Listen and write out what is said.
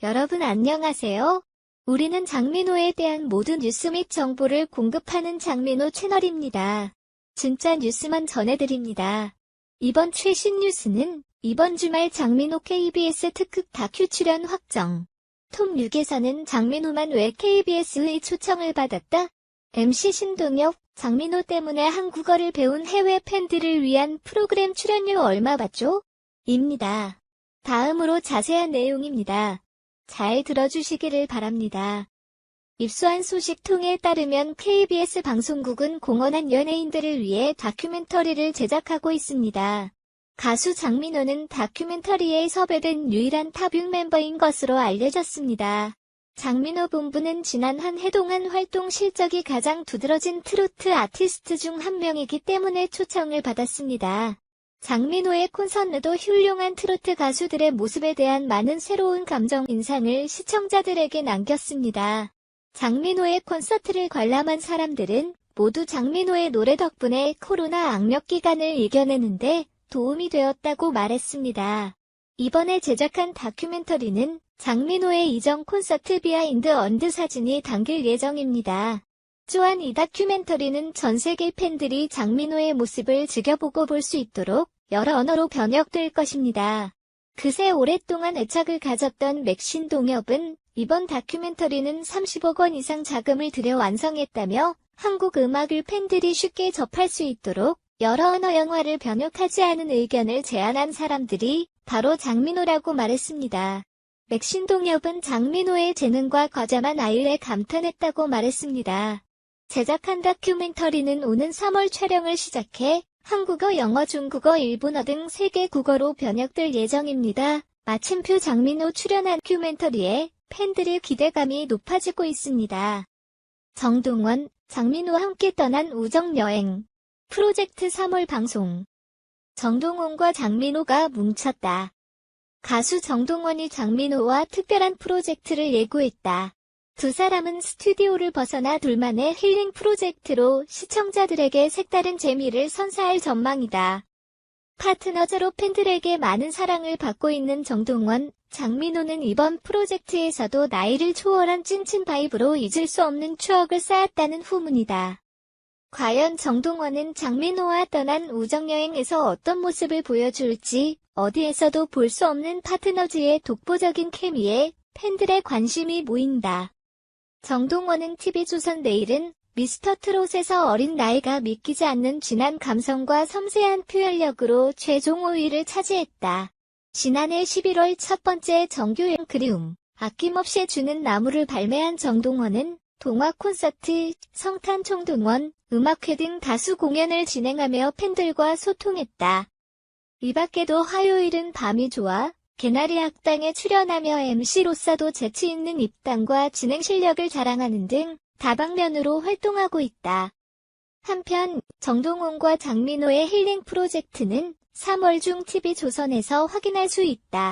여러분 안녕하세요. 우리는 장민호에 대한 모든 뉴스 및 정보를 공급하는 장민호 채널입니다. 진짜 뉴스만 전해드립니다. 이번 최신 뉴스는 이번 주말 장민호 KBS 특급 다큐 출연 확정. 톱 6에서는 장민호만 왜 KBS의 초청을 받았다? MC 신동엽, 장민호 때문에 한국어를 배운 해외 팬들을 위한 프로그램 출연료 얼마 받죠? 입니다. 다음으로 자세한 내용입니다. 잘 들어주시기를 바랍니다. 입수한 소식통에 따르면 KBS 방송국은 공헌한 연예인들을 위해 다큐멘터리를 제작하고 있습니다. 가수 장민호는 다큐멘터리에 섭외된 유일한 타뷰 멤버인 것으로 알려졌습니다. 장민호 본부는 지난 한 해 동안 활동 실적이 가장 두드러진 트로트 아티스트 중 한 명이기 때문에 초청을 받았습니다. 장민호의 콘서트도 훌륭한 트로트 가수들의 모습에 대한 많은 새로운 감정 인상을 시청자들에게 남겼습니다. 장민호의 콘서트를 관람한 사람들은 모두 장민호의 노래 덕분에 코로나 악력 기간을 이겨내는데 도움이 되었다고 말했습니다. 이번에 제작한 다큐멘터리는 장민호의 이전 콘서트 비하인드 언드 사진이 담길 예정입니다. 또한 이 다큐멘터리는 전 세계 팬들이 장민호의 모습을 즐겨보고 볼 수 있도록 여러 언어로 번역될 것입니다. 그새 오랫동안 애착을 가졌던 맥신 동엽은 이번 다큐멘터리는 30억 원 이상 자금을 들여 완성했다며 한국 음악을 팬들이 쉽게 접할 수 있도록 여러 언어 영화를 번역하지 않은 의견을 제안한 사람들이 바로 장민호라고 말했습니다. 맥신 동엽은 장민호의 재능과 과자만 아일에 감탄했다고 말했습니다. 제작한 다큐멘터리는 오는 3월 촬영을 시작해 한국어, 영어, 중국어, 일본어 등 3개 국어로 번역될 예정입니다. 마침표 장민호 출연한 다큐멘터리에 팬들의 기대감이 높아지고 있습니다. 정동원, 장민호와 함께 떠난 우정여행 프로젝트 3월 방송 정동원과 장민호가 뭉쳤다. 가수 정동원이 장민호와 특별한 프로젝트를 예고했다. 두 사람은 스튜디오를 벗어나 둘만의 힐링 프로젝트로 시청자들에게 색다른 재미를 선사할 전망이다. 파트너자로 팬들에게 많은 사랑을 받고 있는 정동원, 장민호는 이번 프로젝트에서도 나이를 초월한 찐친 바이브로 잊을 수 없는 추억을 쌓았다는 후문이다. 과연 정동원은 장민호와 떠난 우정여행에서 어떤 모습을 보여줄지 어디에서도 볼 수 없는 파트너즈의 독보적인 케미에 팬들의 관심이 모인다. 정동원은 TV조선 내일은 미스터 트롯에서 어린 나이가 믿기지 않는 진한 감성과 섬세한 표현력으로 최종 5위를 차지했다. 지난해 11월 첫 번째 정규행 그리움, 아낌없이 주는 나무를 발매한 정동원은 동화 콘서트, 성탄 총동원, 음악회 등 다수 공연을 진행하며 팬들과 소통했다. 이 밖에도 화요일은 밤이 좋아, 개나리 학당에 출연하며 MC로서도 재치 있는 입담과 진행 실력을 자랑하는 등 다방면으로 활동하고 있다. 한편 정동원과 장민호의 힐링 프로젝트는 3월 중 TV조선에서 확인할 수 있다.